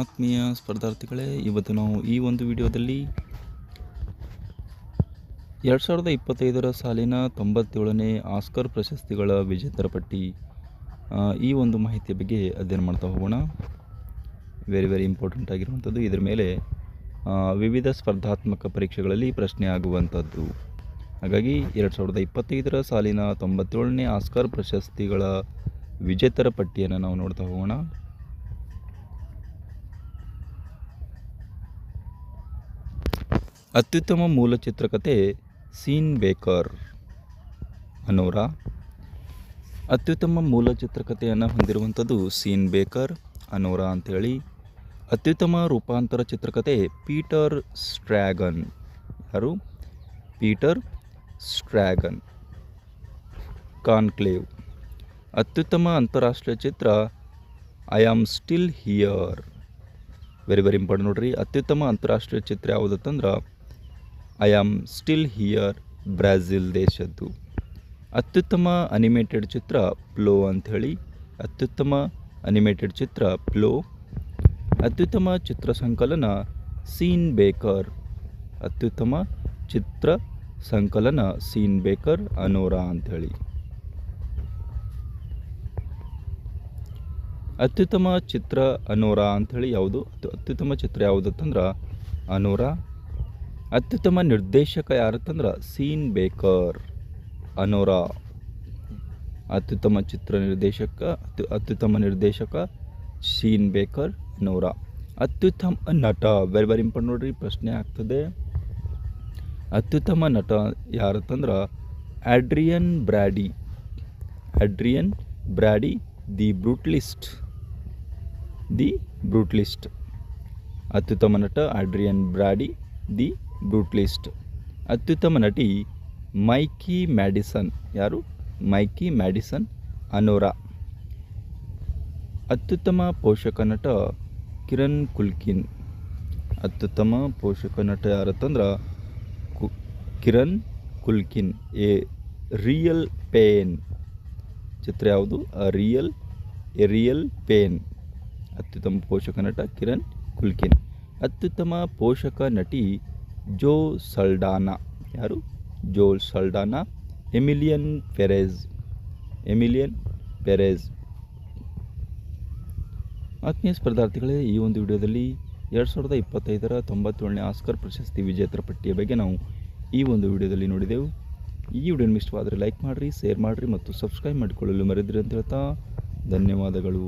ಆತ್ಮೀಯ ಸ್ಪರ್ಧಾರ್ಥಿಗಳೇ, ಇವತ್ತು ನಾವು ಈ ಒಂದು ವಿಡಿಯೋದಲ್ಲಿ ಎರಡು ಸಾವಿರದ ಇಪ್ಪತ್ತೈದರ ಸಾಲಿನ ತೊಂಬತ್ತೇಳನೇ ಆಸ್ಕರ್ ಪ್ರಶಸ್ತಿಗಳ ವಿಜೇತರ ಪಟ್ಟಿ ಈ ಒಂದು ಮಾಹಿತಿಯ ಬಗ್ಗೆ ಅಧ್ಯಯನ ಮಾಡ್ತಾ ಹೋಗೋಣ. ವೆರಿ ವೆರಿ ಇಂಪಾರ್ಟೆಂಟ್ ಆಗಿರುವಂಥದ್ದು. ಇದರ ಮೇಲೆ ವಿವಿಧ ಸ್ಪರ್ಧಾತ್ಮಕ ಪರೀಕ್ಷೆಗಳಲ್ಲಿ ಪ್ರಶ್ನೆ ಆಗುವಂಥದ್ದು. ಹಾಗಾಗಿ ಎರಡು ಸಾವಿರದ ಇಪ್ಪತ್ತೈದರ ಸಾಲಿನ ತೊಂಬತ್ತೇಳನೇ ಆಸ್ಕರ್ ಪ್ರಶಸ್ತಿಗಳ ವಿಜೇತರ ಪಟ್ಟಿಯನ್ನು ನಾವು ನೋಡ್ತಾ ಹೋಗೋಣ. ಅತ್ಯುತ್ತಮ ಮೂಲ ಚಿತ್ರಕತೆ ಸೀನ್ ಬೇಕರ್ ಅನೋರ ಅತ್ಯುತ್ತಮ ಮೂಲ ಚಿತ್ರಕಥೆಯನ್ನು ಹೊಂದಿರುವಂಥದ್ದು ಸೀನ್ ಬೇಕರ್ ಅನೋರ ಅಂಥೇಳಿ ಅತ್ಯುತ್ತಮ ರೂಪಾಂತರ ಚಿತ್ರಕತೆ ಪೀಟರ್ ಸ್ಟ್ರ್ಯಾಗನ್. ಯಾರು? Peter Straughan. ಕಾನ್ಕ್ಲೇವ್. ಅತ್ಯುತ್ತಮ ಅಂತಾರಾಷ್ಟ್ರೀಯ ಚಿತ್ರ I am still here. Very very important ನೋಡ್ರಿ. ಅತ್ಯುತ್ತಮ ಅಂತಾರಾಷ್ಟ್ರೀಯ ಚಿತ್ರ ಯಾವುದಂತಂದ್ರೆ I am still here Brazil ದೇಶದ್ದು. ಅತ್ಯುತ್ತಮ ಅನಿಮೇಟೆಡ್ ಚಿತ್ರ ಪ್ಲೋ ಅಂಥೇಳಿ. ಅತ್ಯುತ್ತಮ ಅನಿಮೇಟೆಡ್ ಚಿತ್ರ ಪ್ಲೋ ಅತ್ಯುತ್ತಮ ಚಿತ್ರ ಸಂಕಲನ ಸೀನ್ ಬೇಕರ್ ಅತ್ಯುತ್ತಮ ಚಿತ್ರ ಸಂಕಲನ ಸೀನ್ ಬೇಕರ್ ಅನೋರಾ ಅಂಥೇಳಿ. ಅತ್ಯುತ್ತಮ ಚಿತ್ರ ಅನೋರಾ ಅಂಥೇಳಿ ಯಾವುದು? ಅತ್ಯುತ್ತಮ ಚಿತ್ರ ಯಾವುದಂತಂದ್ರೆ ಅನೋರಾ ಅತ್ಯುತ್ತಮ ನಿರ್ದೇಶಕ ಯಾರತ್ತಂದ್ರೆ ಸೀನ್ ಬೇಕರ್ ಅನೋರಾ ಅತ್ಯುತ್ತಮ ಚಿತ್ರ ನಿರ್ದೇಶಕ, ಅತ್ಯು, ಅತ್ಯುತ್ತಮ ನಿರ್ದೇಶಕ ಸೀನ್ ಬೇಕರ್ ಅನೋರಾ ಅತ್ಯುತ್ತಮ ನಟ ವೆರಿ ವೆರಿ ಇಂಪಾರ್ಟೆಂಟ್ ನೋಡ್ರಿ ಪ್ರಶ್ನೆ ಆಗ್ತದೆ. ಅತ್ಯುತ್ತಮ ನಟ ಯಾರತ್ತಂದ್ರೆ ಆಡ್ರಿಯನ್ ಬ್ರ್ಯಾಡಿ ಆಡ್ರಿಯನ್ ಬ್ರ್ಯಾಡಿ ದಿ ಬ್ರೂಟ್ಲಿಸ್ಟ್ ದಿ ಬ್ರೂಟ್ಲಿಸ್ಟ್. ಅತ್ಯುತ್ತಮ ನಟ ಆಡ್ರಿಯನ್ ಬ್ರಾಡಿ ದಿ ಬ್ರೂಟ್ಲಿಸ್ಟ್ ಅತ್ಯುತ್ತಮ ನಟಿ ಮೈಕಿ ಮ್ಯಾಡಿಸನ್. ಯಾರು? Mikey Madison, Anora. ಅತ್ಯುತ್ತಮ ಪೋಷಕ ನಟ ಕಿರಣ್ ಕುಲ್ಕಿನ್. ಅತ್ಯುತ್ತಮ ಪೋಷಕ ನಟ ಯಾರತ್ತಂದ್ರೆ, ಕು, Kieran Culkin, a, real pain. ಚಿತ್ರ ಯಾವುದು? A, real, a, real pain. ಅತ್ಯುತ್ತಮ ಪೋಷಕ ನಟ ಕಿರಣ್ ಕುಲ್ಕಿನ್. ಅತ್ಯುತ್ತಮ ಪೋಷಕ ನಟಿ ಜೋ ಸಲ್ಡಾನಾ. ಯಾರು? Zoe Saldana. Emilia Perez. Emilia Perez. ಆತ್ಮೀಯ ಸ್ಪರ್ಧಾರ್ಥಿಗಳೇ, ಈ ಒಂದು ವಿಡಿಯೋದಲ್ಲಿ ಎರಡು ಸಾವಿರದ ಇಪ್ಪತ್ತೈದರ ತೊಂಬತ್ತೇಳನೇ ಆಸ್ಕರ್ ಪ್ರಶಸ್ತಿ ವಿಜೇತರ ಪಟ್ಟಿಯ ಬಗ್ಗೆ ನಾವು ಈ ಒಂದು ವಿಡಿಯೋದಲ್ಲಿ ನೋಡಿದೆವು. ಈ ವಿಡಿಯೋ ಇಷ್ಟವಾದರೆ ಲೈಕ್ ಮಾಡಿರಿ, ಶೇರ್ ಮಾಡಿರಿ ಮತ್ತು ಸಬ್ಸ್ಕ್ರೈಬ್ ಮಾಡಿಕೊಳ್ಳಲು ಮರೆದಿರಿ ಅಂತ ಹೇಳ್ತಾ ಧನ್ಯವಾದಗಳು.